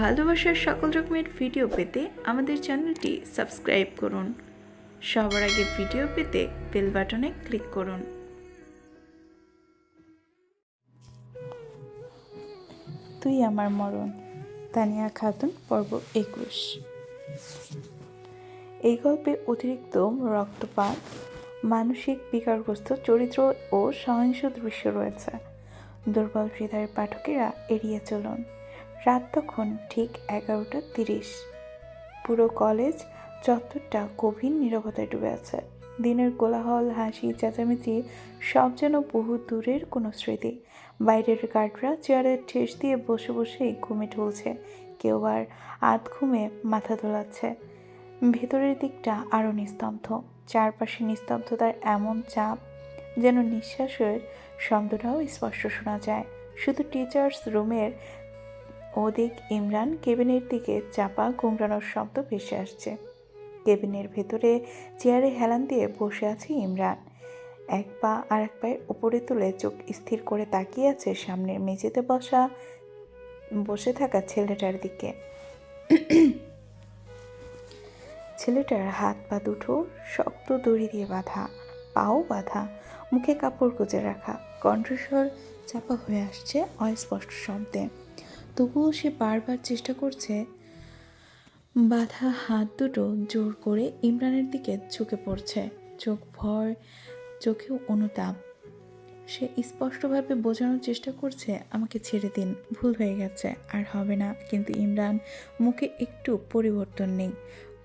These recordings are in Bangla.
ভালোবাসার সকল রকমের ভিডিও পেতে আমাদের চ্যানেলটি সাবস্ক্রাইব করুন। সবার আগে ভিডিও পেতে বেল বাটনে ক্লিক করুন। তুই আমার মরণ, তানিয়া খাতুন, পর্ব একুশ। এই গল্পে অতিরিক্ত রক্তপাত, মানসিক বিকারগ্রস্ত চরিত্র ও সহিংস দৃশ্য রয়েছে। দুর্বল হৃদয়ের পাঠকেরা এড়িয়ে চলুন। রাত তখন ঠিক এগারোটা তিরিশ। পুরো কলেজ চত্বরটা গভীর নীরবতায় ডুবে আছে। দিনের কোলাহল, হাসি, চেঁচামেচি সব যেন বহু দূরের কোনো স্মৃতি। বাইরের গার্ডরা চেয়ারে ঠেস দিয়ে বসে বসেই ঘুমে ঢুলছে কেউ আর আধ ঘুমে মাথা দোলাচ্ছে ভেতরের দিকটা আরও নিস্তব্ধ। চারপাশে নিস্তব্ধতার এমন চাপ যেন নিঃশ্বাসের শব্দটাও স্পষ্ট শোনা যায়। শুধু টিচার্স রুমের ওদিক ইমরান কেবিনের দিকে চাপা গুমরানোর শব্দ ভেসে আসছে। কেবিনের ভেতরে চেয়ারে হেলান দিয়ে বসে আছে ইমরান। এক পা আর এক পায়ের উপরে তুলে চোখ স্থির করে তাকিয়ে আছে সামনের মেঝেতে বসা, বসে থাকা ছেলেটার দিকে। ছেলেটার হাত পা দুটো শক্ত দড়ি দিয়ে বাঁধা, পাও বাঁধা, মুখে কাপড় গুজে রাখা, কণ্ঠস্বর চাপা হয়ে আসছে অস্পষ্ট শব্দে। তবুও সে বারবার চেষ্টা করছে বাধা হাত দুটো জোর করে ইমরানের দিকে ঝুঁকে পড়ছে। চোখ ভর, চোখেও অনুতাপ। সে স্পষ্টভাবে বোঝানোর চেষ্টা করছে, আমাকে ছেড়ে দিন, ভুল হয়ে গেছে, আর হবে না। কিন্তু ইমরান মুখে একটু পরিবর্তন নেই।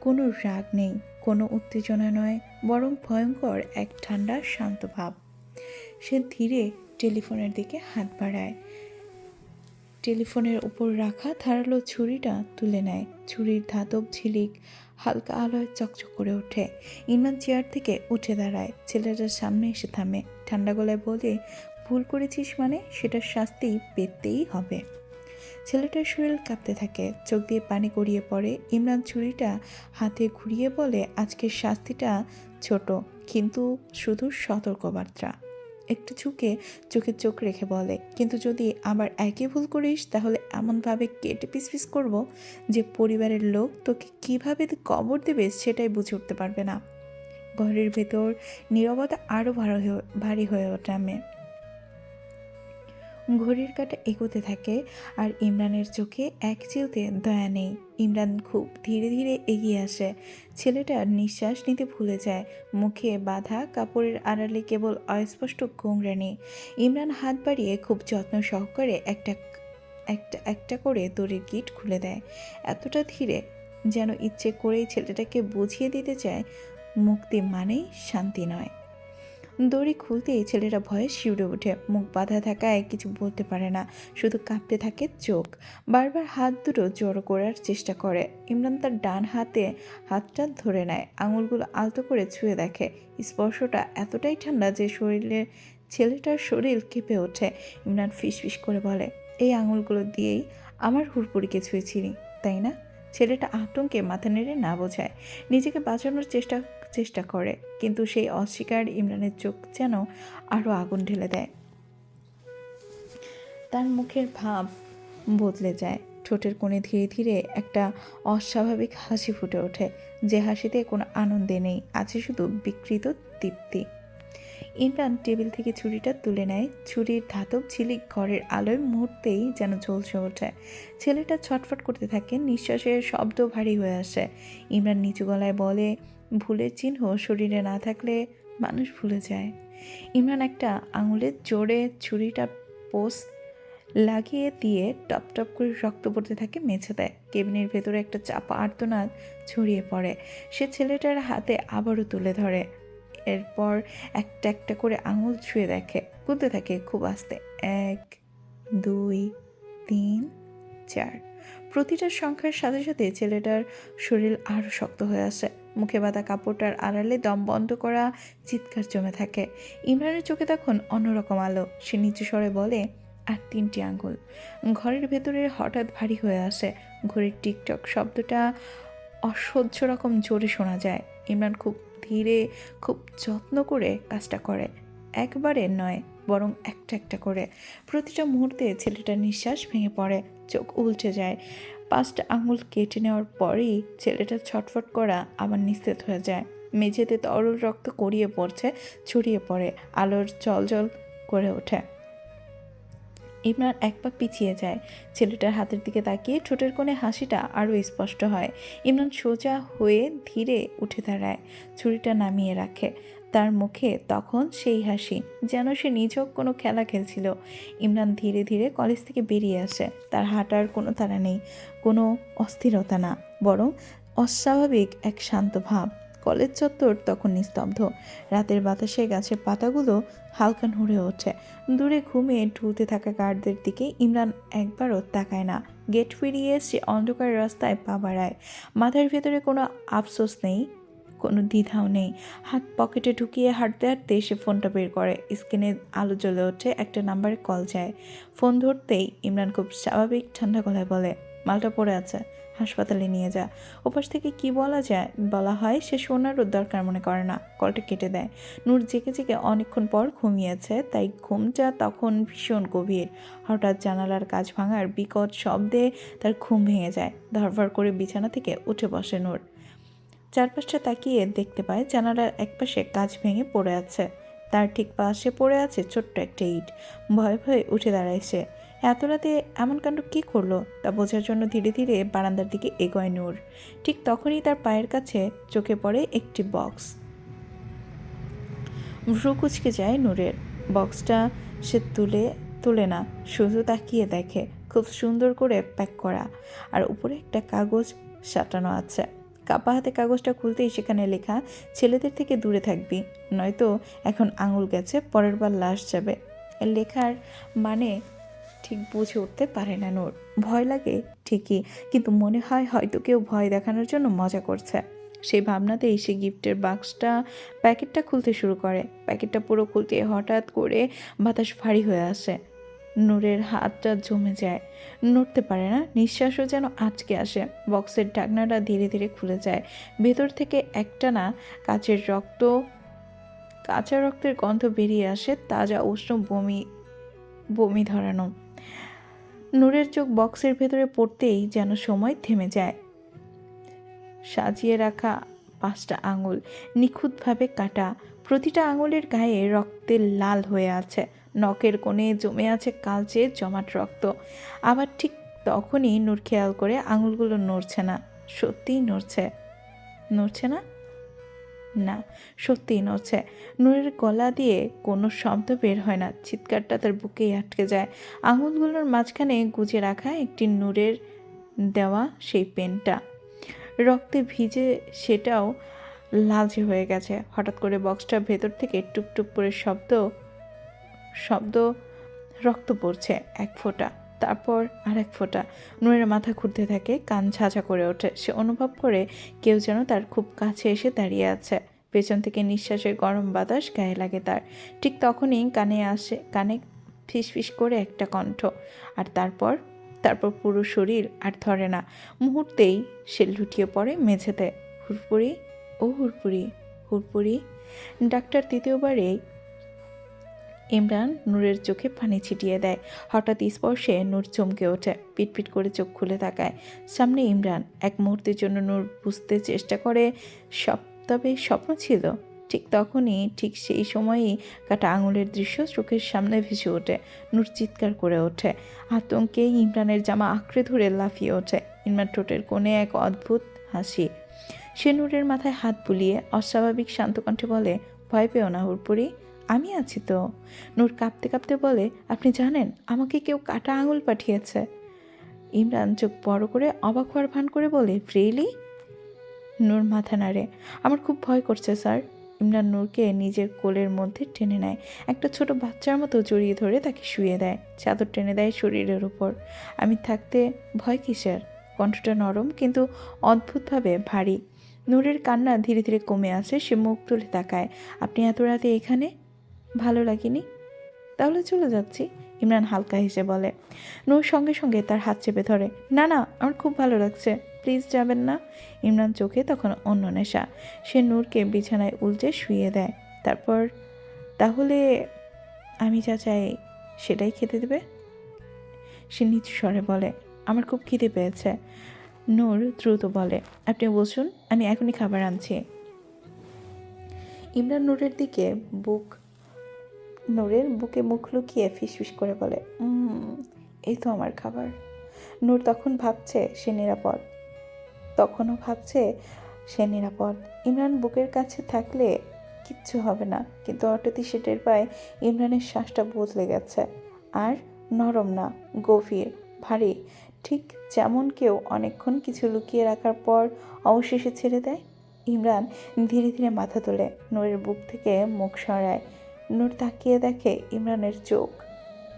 কোনো রাগ নেই, কোনো উত্তেজনা নয়, বরং ভয়ঙ্কর এক ঠান্ডা, শান্ত ভাব। সে ধীরে টেলিফোনের দিকে হাত বাড়ায়। টেলিফোনের উপর রাখা ধারালো ছুরিটা তুলে নেয়। ছুরির ধাতব ঝিলিক হালকা আলোয় চকচক করে ওঠে। ইমরান চেয়ার থেকে উঠে দাঁড়ায়। ছেলেটার সামনে এসে থামে। ঠান্ডা গলায় বলে, ভুল করেছিস মানে? সেটার শাস্তি পেতেই হবে। ছেলেটার শরীর কাঁপতে থাকে। চোখ দিয়ে পানি গড়িয়ে পড়ে। ইমরান ছুরিটা হাতে ঘুরিয়ে বলে, আজকের শাস্তিটা ছোট, কিন্তু শুধু সতর্কবার্তা। একটু ঝুঁকে চোখে চোখ রেখে বলে, কিন্তু যদি আবার একই ভুল করিস, তাহলে এমনভাবে কেটে পিস পিস করব যে পরিবারের লোক তোকে কীভাবে কবর দেবে সেটাই বুঝে উঠতে পারবে না। ঘরের ভেতর নীরবতা আরও ভারী হয়ে ভারী হয়ে ওঠে আমি। ঘড়ির কাটা এগোতে থাকে আর ইমরানের চোখে এক চিলতে দয়া নেই। ইমরান খুব ধীরে ধীরে এগিয়ে আসে। ছেলেটার নিঃশ্বাস নিতে ভুলে যায়। মুখে বাঁধা কাপড়ের আড়ালে কেবল অস্পষ্ট গোংরানি ইমরান হাত বাড়িয়ে খুব যত্ন সহকারে একটা একটা একটা করে দড়ির গিট খুলে দেয়। এতটা ধীরে যেন ইচ্ছে করেই ছেলেটাকে বুঝিয়ে দিতে চায়, মুক্তি মানেই শান্তি নয়। দড়ি খুলতেই ছেলেরা ভয়ে শিউরে ওঠে। মুখ বাঁধা থাকায় কিছু বলতে পারে না, শুধু কাঁপতে থাকে চোখ। বারবার হাত দুটো জড়ো করার চেষ্টা করে। ইমরান তার ডান হাতে হাতটা ধরে নেয়, আঙুলগুলো আলতো করে ছুঁয়ে দেখে। স্পর্শটা এতটাই ঠান্ডা যে শরীরের, ছেলেটার শরীর কেঁপে ওঠে। ইমরান ফিস ফিস করে বলে, এই আঙুলগুলো দিয়েই আমার হুড়পুরিকে ছুঁয়েছিলি, তাই না? ছেলেটা আতঙ্কে মাথা নেড়ে না বোঝায়, নিজেকে বাঁচানোর চেষ্টা চেষ্টা করে, কিন্তু সেই অস্বীকার ইমরানের চোখ যেন আরও আগুন ঢেলে দেয়। তার মুখের ভাব বদলে যায়। ঠোঁটের কোণে ধীরে ধীরে একটা অস্বাভাবিক হাসি ফুটে ওঠে। যে হাসিতে কোনো আনন্দে নেই, আছে শুধু বিকৃত তৃপ্তি। ইমরান টেবিল থেকে ছুরিটা তুলে নেয়। ছুরির ধাতব ঝিলিক ঘরের আলোয় মুহূর্তেই যেন ঝলসে ওঠে। ছেলেটা ছটফট করতে থাকে নিঃশ্বাসের শব্দ ভারী হয়ে আসে। ইমরান নিচু গলায় বলে, ভুলের চিহ্ন শরীরে না থাকলে মানুষ ভুলে যায়। ইমরান একটা আঙুলের জোরে ছুরিটা পোস লাগিয়ে দিয়ে টপ টপ করে রক্ত পড়তে থাকে মেঝে দেয় কেবিনের ভেতরে একটা চাপা আর্তনাদ ছড়িয়ে পড়ে। সে ছেলেটার হাতে আবারও তুলে ধরে। এরপর একটা একটা করে আঙুল ছুঁয়ে দেখে, গুনতে থাকে খুব আস্তে। এক, দুই, তিন, চার। প্রতিটা সংখ্যার সাথে সাথে ছেলেটার শরীর আরও শক্ত হয়ে আসে। মুখে বাঁধা কাপড়টার আড়ালে দম বন্ধ করা চিৎকার জমে থাকে। ইমরানের চোখে তখন অন্যরকম আলো। সে নিচু স্বরে বলে, আর তিনটি আঙুল। ঘরের ভেতরে হঠাৎ ভারী হয়ে আসে। ঘড়ির টিকটক শব্দটা অসহ্য রকম জোরে শোনা যায়। ইমরান খুব ধীরে, খুব যত্ন করে কাজটা করে। একবারে নয়, বরং একটা একটা করে। প্রতিটা মুহূর্তে ছেলেটার নিঃশ্বাস ভেঙে পড়ে, চোখ উল্টে যায়। পাঁচটা আঙুল কেটে নেওয়ার পরেই ছেলেটা ছটফট করা আবার নিস্তেত হয়ে যায়। মেঝেতে তরল রক্ত করিয়ে পড়ছে, ছড়িয়ে পড়ে, আলোর জল করে ওঠে। ইমরান এক পাক পিছিয়ে যায়। ছেলেটার হাতের দিকে তাকিয়ে ঠোঁটের কোণে হাসিটা আরও স্পষ্ট হয়। ইমরান সোজা হয়ে ধীরে উঠে দাঁড়ায়, ছুরিটা নামিয়ে রাখে। তার মুখে তখন সেই হাসি, যেন সে নিজক কোনো খেলা খেলছিল। ইমরান ধীরে ধীরে কলেজ থেকে বেরিয়ে আসে। তার হাঁটার কোনো তারা নেই, কোনো অস্থিরতা না, বরং অস্বাভাবিক এক শান্ত ভাব। কলেজ চত্বর তখন নিস্তব্ধ। রাতের বাতাসে গাছের পাতাগুলো হালকা নড়ে ওঠে দূরে ঘুমিয়ে ঢুলতে থাকা গার্ডদের দিকে ইমরান একবারও তাকায় না। গেট ফিরিয়ে সে অন্ধকার রাস্তায় পা বাড়ায়। মাথার ভেতরে কোনো আফসোস নেই, কোনো দ্বিধাও নেই। হাত পকেটে ঢুকিয়ে হাঁটতে হাঁটতে সে ফোনটা বের করে। স্ক্রিনে আলো জ্বলে ওঠে, একটা নাম্বারে কল যায়। ফোন ধরতেই ইমরান খুব স্বাভাবিক ঠান্ডা গলায় বলে মালটা পড়ে আছে, হাসপাতালে নিয়ে যা। ওপাশ থেকে কি বলা যায়, বলা হয় সে শোনারও দরকার মনে করে না, কলটা কেটে দেয়। নূর জেগে জেগে অনেকক্ষণ পর ঘুমিয়েছে, তাই ঘুমটা তখন ভীষণ গভীর। হঠাৎ জানালার কাজ ভাঙার বিকট শব্দে তার ঘুম ভেঙে যায়, ধরফর করে বিছানা থেকে উঠে বসে নূর। চারপাশটা তাকিয়ে দেখতে পায় জানালার একপাশে কাজ ভেঙে পড়ে আছে। তার ঠিক পাশে পড়ে আছে ছোট্ট একটা ইট। ভয়ে ভয়ে উঠে দাঁড়ায় সে। এত রাতে এমন কাণ্ড কী করল তা বোঝার জন্য ধীরে ধীরে বারান্দার দিকে এগোয় নূর। ঠিক তখনই তার পায়ের কাছে চোখে পড়ে একটি বক্স। ভ্রু কুচকে যায় নূরের। বক্সটা সে তুলে তুলে না, শুধু তাকিয়ে দেখে। খুব সুন্দর করে প্যাক করা। আর উপরে একটা কাগজ সাঁটানো আছে। কাপা হাতে কাগজটা খুলতেই সেখানে লেখা, ছেলেদের থেকে দূরে থাকবি। নয়তো এখন আঙুল গেছে, পরের বার লাশ যাবে। লেখার মানে ঠিক বুঝে উঠতে পারে না নূর ভয় লাগে? ঠিকই। কিন্তু মনে হয় হয়তো কেউ ভয় দেখানোর জন্য মজা করছে। সেই ভাবনাতেই সে গিফটের বাক্সটা, প্যাকেটটা খুলতে শুরু করে। প্যাকেটটা পুরো খুলতে হঠাৎ করে বাতাস ভারী হয়ে আসে। নূরের হাতটা জমে যায়। নড়তে পারে না, নিঃশ্বাসও যেন আটকে আসে। বক্সের ঢাকনাটা ধীরে ধীরে খুলে যায়। ভেতর থেকে একটা না কাচের রক্ত, কাঁচা রক্তের গন্ধ বেরিয়ে আসে তাজা উষ্ণ বমি বমি ধরানো। নূরের চোখ বক্সের ভেতরে পড়তেই যেন সময় থেমে যায়। সাজিয়ে রাখা পাঁচটা আঙুল নিখুঁতভাবে কাটা, প্রতিটা আঙুলের গায়ে রক্তের লাল হয়ে আছে। নখের কোণে জমে আছে কালচে জমাট রক্ত। আবার ঠিক তখনই নূর খেয়াল করে আঙুলগুলো নড়ছে না, সত্যিই নড়ছে। নড়ছে না? না সত্যিই নড়ছে। নূরের গলা দিয়ে কোনো শব্দ বের হয় না। চিৎকারটা তার বুকেই আটকে যায়। আঙুলগুলোর মাঝখানে গুজে রাখা একটি নূরের দেওয়া সেই পেনটা। রক্তে ভিজে সেটাও লালচে হয়ে গেছে। হঠাৎ করে বক্সটার ভেতর থেকে টুপটুপ করে শব্দ শব্দ রক্ত পড়ছে এক ফোঁটা। তারপর আর এক ফোঁটা। নূরের মাথা ঘুরতে থাকে, কান ঝাঁঝা করে ওঠে। সে অনুভব করে কেউ যেন তার খুব কাছে এসে দাঁড়িয়ে আছে। পেছন থেকে নিঃশ্বাসের গরম বাতাস গায়ে লাগে তার। ঠিক তখনই কানে আসে, কানে ফিসফিস করে একটা কণ্ঠ। আর তারপর? তারপর পুরো শরীর আর ধরে না। মুহূর্তেই সে লুটিয়ে পড়ে মেঝেতে। হুরপুরি, ও হুরপুরি হুরপুরি। ডাক্তার তৃতীয়বারেই ইমরান নূরের চোখে পানি ছিটিয়ে দেয়। হঠাৎ স্পর্শে নূর চমকে ওঠে, পিটপিট করে চোখ খুলে তাকায়। সামনে ইমরান এক মুহূর্তের জন্য নূর বুঝতে চেষ্টা করে, সব তবে স্বপ্ন ছিল। ঠিক তখনই, ঠিক সেই সময়ই কাটা আঙুলের দৃশ্য চোখের সামনে ভেসে ওঠে। নূর চিৎকার করে ওঠে। আতঙ্কে ইমরানের জামা আঁকড়ে ধরে লাফিয়ে ওঠে। ইমরান ঠোঁটের কোণে এক অদ্ভুত হাসি। সে নূরের মাথায় হাত বুলিয়ে অস্বাভাবিক শান্ত কণ্ঠে বলে, ভয় পেও না হুরপুরি। আমি আছি তো। নূর কাঁপতে কাঁপতে বলে, আপনি জানেন, আমাকে কেউ কাটা আঙুল পাঠিয়েছে। ইমরান চোখ বড় করে অবাক হওয়ার ভান করে বলে, রিয়েলি? নূর মাথা নাড়ে, আমার খুব ভয় করছে, স্যার। ইমরান নূরকে নিজের কোলের মধ্যে টেনে নেয়। একটা ছোট বাচ্চার মতো জড়িয়ে ধরে তাকে শুয়ে দেয়। চাদর টেনে দেয় শরীরের উপর। আমি থাকতে ভয় কিসের? কণ্ঠটা নরম কিন্তু অদ্ভুতভাবে ভারী। নূরের কান্না ধীরে ধীরে কমে আসে, সে মুখ তুলে তাকায়। আপনি এত রাতে এখানে? ভালো লাগেনি। তাহলে চলে যাচ্ছি, ইমরান হালকা হেসে বলে। নূর সঙ্গে সঙ্গে তার হাত চেপে ধরে, না না, আমার খুব ভালো লাগছে, প্লিজ যাবেন না? ইমরান চোখে তখন অন্য নেশা। সে নূরকে বিছানায় উল্টে শুয়ে দেয়। তারপর, তাহলে আমি যা চাই, সেটাই খেতে দেবে? সে নিচু স্বরে বলে, আমার খুব খিদে পেয়েছে। নূর দ্রুত বলে, আপনি বসুন, আমি এখনই খাবার আনছি। ইমরান নূরের দিকে বুক নূরের বুকে মুখ লুকিয়ে ফিসফিস করে বলে এই তো আমার খাবার। নূর তখন ভাবছে সে নিরাপদ। তখনও ভাবছে সে নিরাপদ। ইমরান বুকের কাছে থাকলে কিচ্ছু হবে না, কিন্তু হঠাৎই সে টের পায় ইমরানের শ্বাসটা বদলে গেছে। আর নরম না, গভীর, ভারী, ঠিক যেমন কেউ অনেকক্ষণ কিছু লুকিয়ে রাখার পর অবশেষে ছেড়ে দেয়। ইমরান ধীরে ধীরে মাথা তোলে নূরের বুক থেকে মুখ সরায়। নূর তাকিয়ে দেখে ইমরানের চোখ।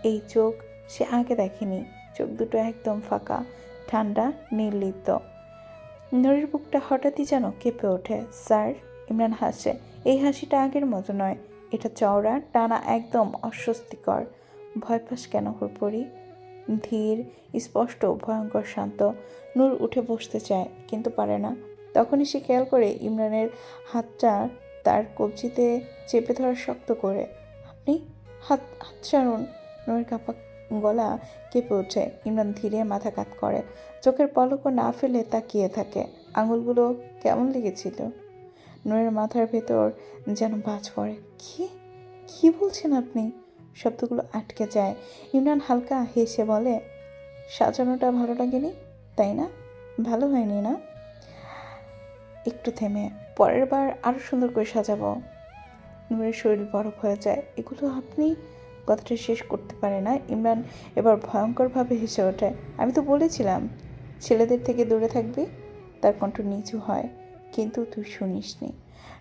এই চোখ সে আগে দেখেনি। চোখ দুটো একদম ফাঁকা, ঠান্ডা, নির্লিপ্ত। নূরের বুকটা হঠাৎই যেন কেঁপে ওঠে। স্যার, ইমরান হাসে। এই হাসিটা আগের মতো নয়। এটা চওড়া, টানা একদম অস্বস্তিকর। ভয় পাস কেন পড়ি ধীর, স্পষ্ট, ভয়ঙ্কর, শান্ত। নূর উঠে বসতে চায়, কিন্তু পারে না। তখনই সে খেয়াল করে ইমরানের হাতটা তার কবজিতে চেপে ধরা শক্ত করে। আপনি হাত হাত ছাড়ুন। নূরের কাপা গলা কেঁপে ওঠে। ইমরান ধীরে মাথা কাত করে। চোখের পলকও না ফেলে তাকিয়ে থাকে। আঙুলগুলো কেমন লেগেছিল? নূরের মাথার ভেতর যেন বাজ পড়ে। কি? কি বলছেন আপনি? শব্দগুলো আটকে যায়। ইমরান হালকা হেসে বলে, সাজানোটা ভালো লাগেনি, তাই না? ভালো হয়নি না? একটু থেমে পরের বার আরও সুন্দর করে সাজাবো। নূরের শরীর বরফ হয়ে যায়। এগুলো আপনি কথাটা শেষ করতে পারে না। ইমরান এবার ভয়ঙ্করভাবে হেসে ওঠে। আমি তো বলেছিলাম, ছেলেদের থেকে দূরে থাকবি, তার কণ্ঠ নিচু হয়, কিন্তু তুই শুনিসনি।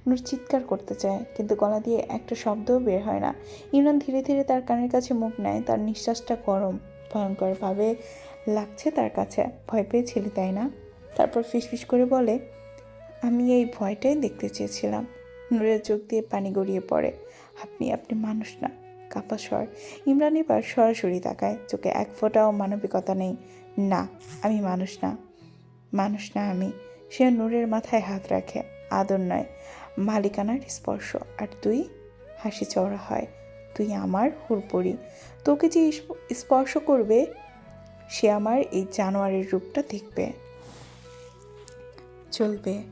নূর চিৎকার করতে চায়, কিন্তু গলা দিয়ে একটা শব্দও বের হয় না। ইমরান ধীরে ধীরে তার কানের কাছে মুখ নেয়। তার নিঃশ্বাসটা গরম, ভয়ঙ্করভাবে লাগছে তার কাছে। ভয় পেয়েছিলি তাই না। তারপর ফিসফিস করে বলে আমি এই ভয়টাই দেখতে চেয়েছিলাম। নূরের চোখ দিয়ে পানি গড়িয়ে পড়ে। আপনি আপনি মানুষ না, কাপা স্বর। ইমরান এবার সরাসরি তাকায়। চোখে এক ফোঁটাও মানবিকতা নেই। না, আমি মানুষ না। মানুষ না আমি। সে নূরের মাথায় হাত রাখে। আদর নয়। মালিকানার স্পর্শ। আর তুই? হাসি চওড়া হয়। তুই আমার হুড়পড়ি। তোকে যে স্পর্শ করবে, সে আমার এই জানোয়ারের রূপটা দেখবে। চলবে।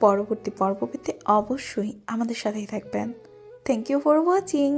পরবর্তী পর্ব পেতে অবশ্যই আমাদের সাথেই থাকবেন। Thank you for watching